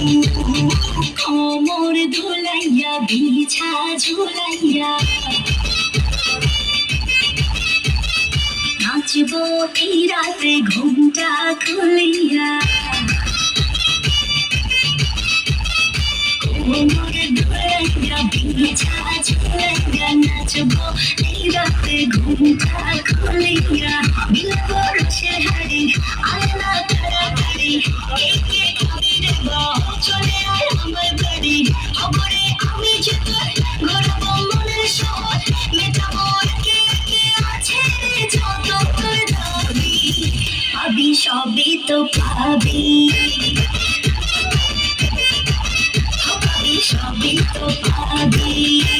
অমর ধুলাইয়া visa ঝুলাইয়া। নাচব এই রাতে ঘুমটা খুলিয়া। অমর ধুলাইয়া ভিছা ঝুলাইয়া, নাচব এই রাতে ঘুমটা খুলিয়া। বিলবর সে হারি আয়না তাড়াতাড়ি তো পাবি। সবই তো পাবি।